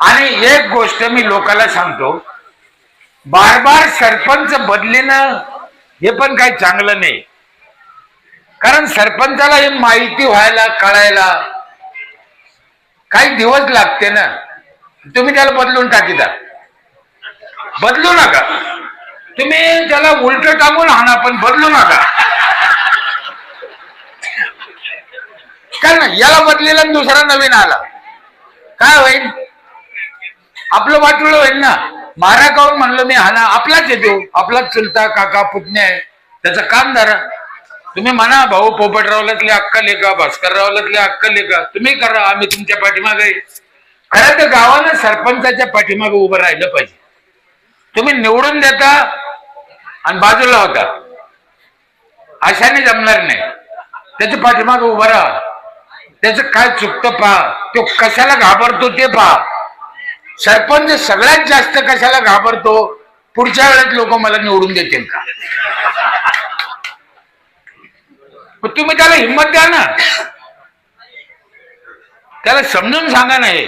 आणि एक गोष्ट मी लोकांना सांगतो बार बार सरपंच बदलेन हे पण काही चांगलं नाही. कारण सरपंचाला हे माहिती व्हायला कळायला काही दिवस लागते ना. तुम्ही त्याला बदलून टाकीता बदलू नका. तुम्ही त्याला उलट टाकून हाणा पण बदलू नका. कारण याला बदलेला दुसरा नवीन आला. काय होईल? आपलं वाटलं होईल ना. मारा काऊन म्हणलं मी हाना आपलाच येतो आपलाच चुलता काका पुतण्या आहे. त्याचं काम धरा. तुम्ही म्हणा भाऊ पोपटरावलातली अक्कल आहे का? भास्कररावलातली अक्कल आहे का? तुम्ही करा आम्ही तुमच्या पाठीमागे खरं तर गावानं सरपंचाच्या पाठीमागे उभं राहिलं पाहिजे. तुम्ही निवडून देता आणि बाजूला होता. अशाने जमणार नाही. त्याच्या पाठीमागे उभं राहा. त्याचं काय चुकतं पहा. तो कशाला घाबरतो ते पहा. सरपंच सगळ्यात जास्त कशाला घाबरतो? पुढच्या वेळेस लोक मला निवडून देतील का? तुम्ही त्याला हिंमत द्या ना. त्याला समजून सांगा नाही